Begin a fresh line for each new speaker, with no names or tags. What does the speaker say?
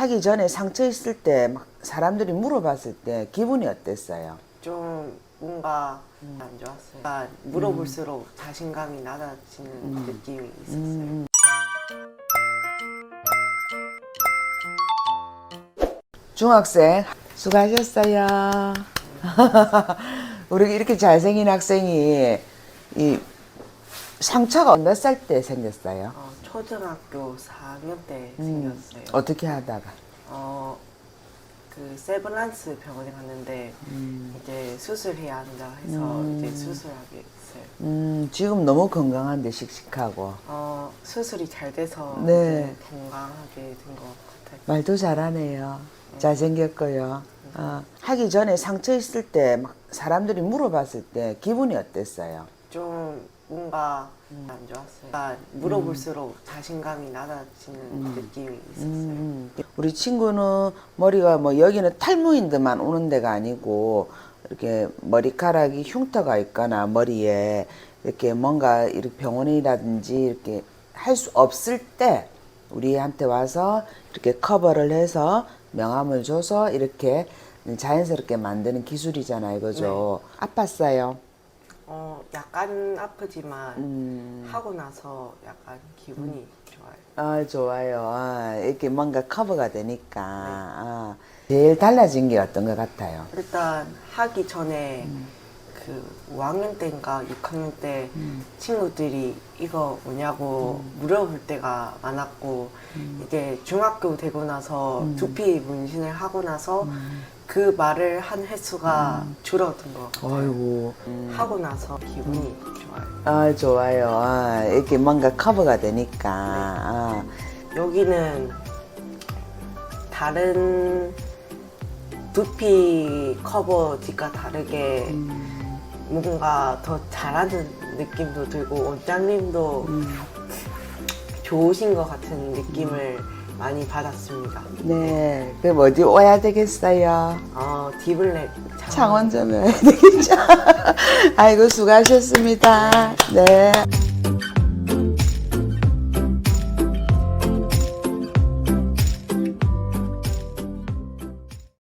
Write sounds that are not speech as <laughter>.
하기 전에 상처 있을 때 막 사람들이 물어봤을 때 기분이 어땠어요?
좀 뭔가 안 좋았어요. 그러니까 물어볼수록 자신감이 낮아지는 느낌이 있었어요.
중학생 수고하셨어요. <laughs> 우리 이렇게 잘생긴 학생이 이 상처가 몇 살 때 생겼어요?
어, 초등학교 4학년 때 생겼어요.
어떻게 하다가?
어, 그 세브란스 병원에 갔는데 이제 수술해야 한다 해서 이제 수술하게 됐어요.
음, 지금 너무 건강한데 씩씩하고
어, 수술이 잘 돼서
네.
이제 건강하게 된 것 같아요.
말도 잘하네요. 잘생겼고요. 어, 하기 전에 상처 있을 때 막 사람들이 물어봤을 때 기분이 어땠어요?
좀 뭔가 안 좋았어요. 그러니까 물어볼수록 자신감이 낮아지는 느낌이 있었어요.
음, 우리 친구는 머리가 뭐 여기는 탈모인데만 오는 데가 아니고 이렇게 머리카락이 흉터가 있거나 머리에 이렇게 뭔가 이렇게 병원이라든지 이렇게 할 수 없을 때 우리한테 와서 이렇게 커버를 해서 명함을 줘서 이렇게 자연스럽게 만드는 기술이잖아요, 그죠? 아팠어요.
어, 약간 아프지만
음.
하고 나서 약간 기분이 좋아요.
아, 좋아요. 아, 이렇게 뭔가 커버가 되니까. 아, 제일 달라진 게 어떤 것 같아요?
일단 하기 전에 그 5학년 때인가 6학년 때 친구들이 이거 뭐냐고 물어볼 때가 많았고 이제 중학교 되고 나서 두피 문신을 하고 나서 그 말을 한 횟수가 줄어든 것 같아요.
아이고.
하고 나서 기분이 좋아요.
아, 좋아요. 아, 이렇게 뭔가 커버가 되니까. 아,
여기는 다른 두피 커버지가 다르게 뭔가 더 잘하는 느낌도 들고 원장님도 좋으신 것 같은 느낌을 많이 받았습니다.
네. 그럼 어디 와야 되겠어요?
어, 디블랙
창원 좀 해야 되겠죠? <laughs> 아이고, 수고하셨습니다. 네.